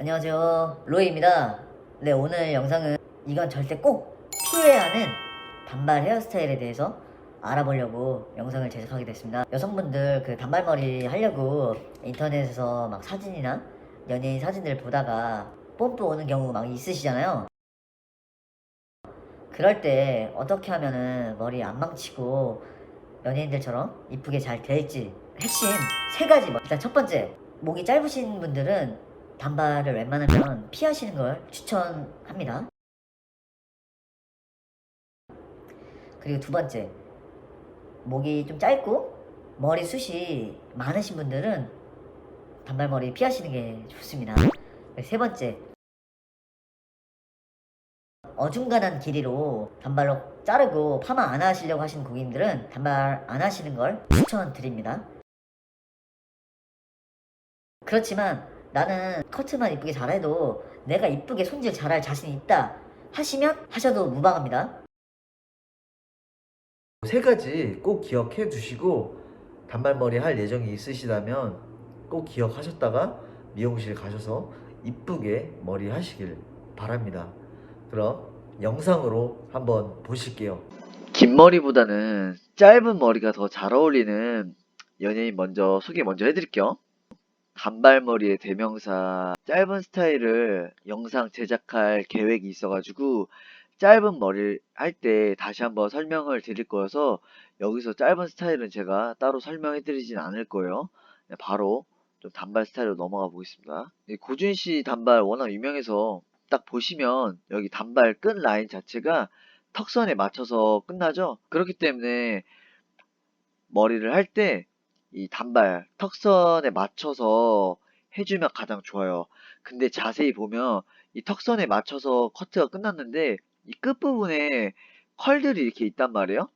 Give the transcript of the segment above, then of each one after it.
안녕하세요. 로이입니다. 네 오늘 영상은 이건 절대 꼭 피해야 하는 단발 헤어스타일에 대해서 알아보려고 영상을 제작하게 됐습니다. 여성분들 그 단발머리 하려고 인터넷에서 막 사진이나 연예인 사진들 보다가 뽐뿌 오는 경우 막 있으시잖아요. 그럴 때 어떻게 하면은 머리 안 망치고 연예인들처럼 이쁘게 잘 될지 핵심 세 가지 뭐. 일단 첫 번째 목이 짧으신 분들은 단발을 웬만하면 피하시는 걸 추천합니다. 그리고 두 번째, 목이 좀 짧고 머리숱이 많으신 분들은 단발머리 피하시는 게 좋습니다. 세 번째, 어중간한 길이로 단발로 자르고 파마 안 하시려고 하시는 고객님들은 단발 안 하시는 걸 추천드립니다. 그렇지만 나는 커트만 이쁘게 잘해도 내가 이쁘게 손질 잘할 자신이 있다 하시면 하셔도 무방합니다. 세 가지 꼭 기억해 두시고 단발머리 할 예정이 있으시다면 꼭 기억하셨다가 미용실 가셔서 이쁘게 머리 하시길 바랍니다. 그럼 영상으로 한번 보실게요. 긴 머리보다는 짧은 머리가 더 잘 어울리는 연예인 먼저 소개 먼저 해드릴게요. 단발머리의 대명사 짧은 스타일을 영상 제작할 계획이 있어가지고 짧은 머리를 할 때 다시 한번 설명을 드릴 거여서 여기서 짧은 스타일은 제가 따로 설명해 드리진 않을 거예요. 네, 바로 좀 단발 스타일로 넘어가 보겠습니다. 이 고준 씨 단발 워낙 유명해서 딱 보시면 여기 단발 끈 라인 자체가 턱선에 맞춰서 끝나죠. 그렇기 때문에 머리를 할 때 이 단발 턱선에 맞춰서 해주면 가장 좋아요. 근데 자세히 보면 이 턱선에 맞춰서 커트가 끝났는데 이 끝부분에 컬들이 이렇게 있단 말이에요.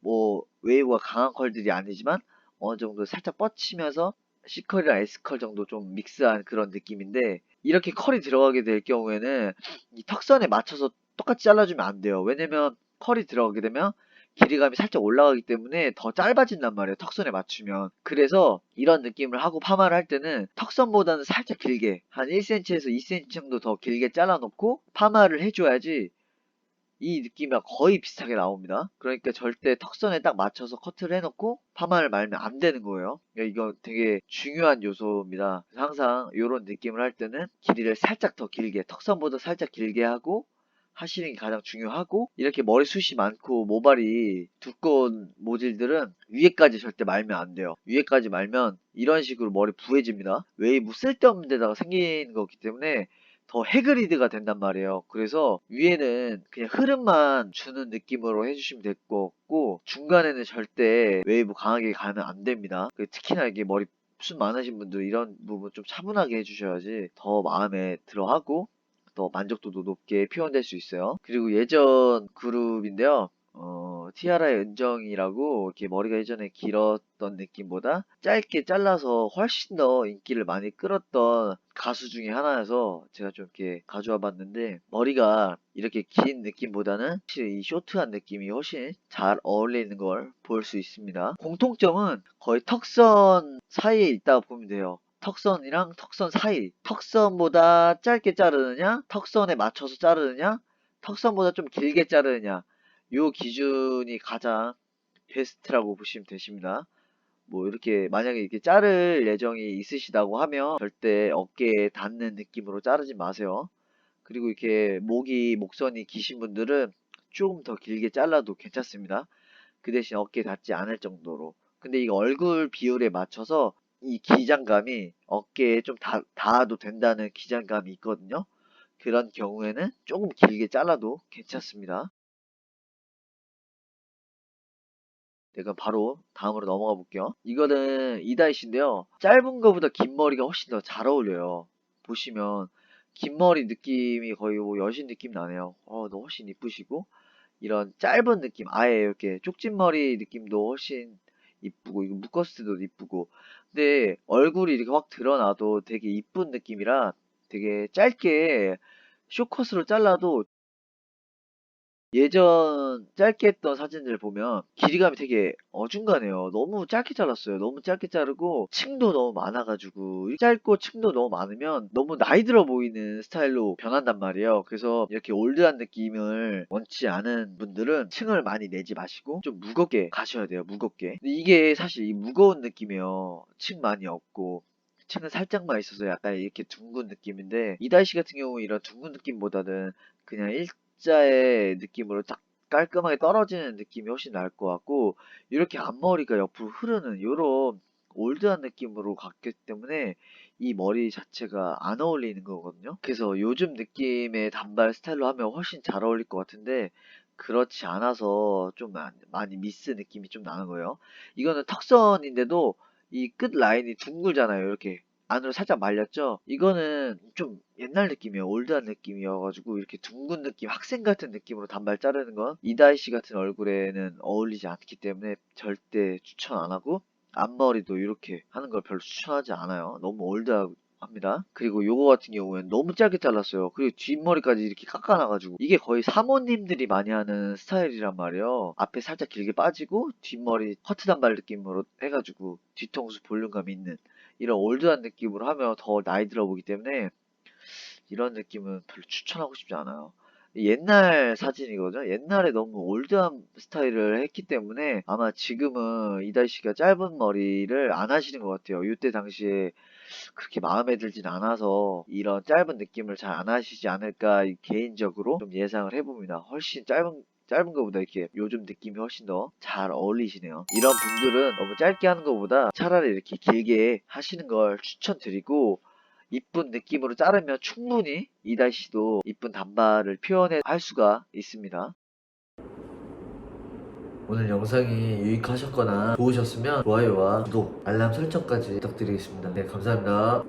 뭐 웨이브가 강한 컬들이 아니지만 어느 정도 살짝 뻗치면서 C컬이랑 S컬 정도 좀 믹스한 그런 느낌인데 이렇게 컬이 들어가게 될 경우에는 이 턱선에 맞춰서 똑같이 잘라주면 안 돼요. 왜냐면 컬이 들어가게 되면 길이감이 살짝 올라가기 때문에 더 짧아진단 말이에요. 턱선에 맞추면. 그래서 이런 느낌을 하고 파마를 할 때는 턱선보다는 살짝 길게 한 1cm에서 2cm 정도 더 길게 잘라놓고 파마를 해줘야지 이 느낌이 거의 비슷하게 나옵니다. 그러니까 절대 턱선에 딱 맞춰서 커트를 해놓고 파마를 말면 안 되는 거예요. 그러니까 이거 되게 중요한 요소입니다. 항상 이런 느낌을 할 때는 길이를 살짝 더 길게, 턱선보다 살짝 길게 하고 하시는 게 가장 중요하고 이렇게 머리숱이 많고 모발이 두꺼운 모질들은 위에까지 절대 말면 안 돼요. 위에까지 말면 이런 식으로 머리 부해집니다. 웨이브 쓸데없는 데다가 생긴 거기 때문에 더 해그리드가 된단 말이에요. 그래서 위에는 그냥 흐름만 주는 느낌으로 해주시면 될 것 같고 중간에는 절대 웨이브 강하게 가면 안 됩니다. 그 특히나 이게 머리 숱 많으신 분들 이런 부분 좀 차분하게 해주셔야지 더 마음에 들어하고 더 만족도도 높게 표현될 수 있어요. 그리고 예전 그룹인데요. 어, 티아라의 은정이라고 이렇게 머리가 예전에 길었던 느낌보다 짧게 잘라서 훨씬 더 인기를 많이 끌었던 가수 중에 하나여서 제가 좀 이렇게 가져와 봤는데 머리가 이렇게 긴 느낌보다는 확실히 이 쇼트한 느낌이 훨씬 잘 어울리는 걸 볼 수 있습니다. 공통점은 거의 턱선 사이에 있다고 보면 돼요. 턱선이랑 턱선 사이. 턱선보다 짧게 자르느냐, 턱선에 맞춰서 자르느냐, 턱선보다 좀 길게 자르느냐. 요 기준이 가장 베스트라고 보시면 되십니다. 뭐 이렇게 만약에 이렇게 자를 예정이 있으시다고 하면 절대 어깨에 닿는 느낌으로 자르지 마세요. 그리고 이렇게 목이 목선이 기신 분들은 조금 더 길게 잘라도 괜찮습니다. 그 대신 어깨에 닿지 않을 정도로. 근데 이거 얼굴 비율에 맞춰서 이 기장감이 어깨에 좀 닿, 닿아도 된다는 기장감이 있거든요. 그런 경우에는 조금 길게 잘라도 괜찮습니다. 네, 그럼 바로 다음으로 넘어가 볼게요. 이거는 이다이씨인데요. 짧은 거보다 긴 머리가 훨씬 더 잘 어울려요. 보시면 긴 머리 느낌이 거의 뭐 여신 느낌 나네요. 어, 너 훨씬 이쁘시고 이런 짧은 느낌, 아예 이렇게 쪽진 머리 느낌도 훨씬 이쁘고 이거 묶었을 때도 이쁘고. 근데 얼굴이 이렇게 확 드러나도 되게 이쁜 느낌이라 되게 짧게 쇼컷으로 잘라도 예전 짧게 했던 사진들 보면 길이감이 되게 어중간해요. 너무 짧게 잘랐어요. 너무 짧게 자르고 층도 너무 많아가지고 짧고 층도 너무 많으면 너무 나이 들어 보이는 스타일로 변한단 말이에요. 그래서 이렇게 올드한 느낌을 원치 않은 분들은 층을 많이 내지 마시고 좀 무겁게 가셔야 돼요. 무겁게. 이게 사실 이 무거운 느낌이에요. 층 많이 없고 층은 살짝만 있어서 약간 이렇게 둥근 느낌인데 이다이씨 같은 경우 이런 둥근 느낌보다는 그냥 일 자의 느낌으로 딱 깔끔하게 떨어지는 느낌이 훨씬 나을 것 같고 이렇게 앞머리가 옆으로 흐르는 요런 올드한 느낌으로 갔기 때문에 이 머리 자체가 안 어울리는 거거든요. 그래서 요즘 느낌의 단발 스타일로 하면 훨씬 잘 어울릴 것 같은데 그렇지 않아서 좀 마- 많이 미스 느낌이 좀 나는 거예요. 이거는 턱선인데도 이 끝 라인이 둥글잖아요. 이렇게 안으로 살짝 말렸죠. 이거는 좀 옛날 느낌이에요. 올드한 느낌이어가지고 이렇게 둥근 느낌, 학생 같은 느낌으로 단발 자르는 건 이다희 씨 같은 얼굴에는 어울리지 않기 때문에 절대 추천 안 하고 앞머리도 이렇게 하는 걸 별로 추천하지 않아요. 너무 올드합니다. 그리고 요거 같은 경우에는 너무 짧게 잘랐어요. 그리고 뒷머리까지 이렇게 깎아놔가지고 이게 거의 사모님들이 많이 하는 스타일이란 말이에요. 앞에 살짝 길게 빠지고 뒷머리 커트 단발 느낌으로 해가지고 뒤통수 볼륨감 있는 이런 올드한 느낌으로 하면 더 나이 들어 보기 때문에 이런 느낌은 별로 추천하고 싶지 않아요. 옛날 사진이거든요. 옛날에 너무 올드한 스타일을 했기 때문에 아마 지금은 이다희 씨가 짧은 머리를 안 하시는 것 같아요. 이때 당시에 그렇게 마음에 들진 않아서 이런 짧은 느낌을 잘 안 하시지 않을까 개인적으로 좀 예상을 해봅니다. 훨씬 짧은 짧은 것보다 이렇게 요즘 느낌이 훨씬 더 잘 어울리시네요. 이런 분들은 너무 짧게 하는 것보다 차라리 이렇게 길게 하시는 걸 추천드리고 이쁜 느낌으로 자르면 충분히 이다희 씨도 이쁜 단발을 표현해 할 수가 있습니다. 오늘 영상이 유익하셨거나 좋으셨으면 좋아요와 구독, 알람 설정까지 부탁드리겠습니다. 네, 감사합니다.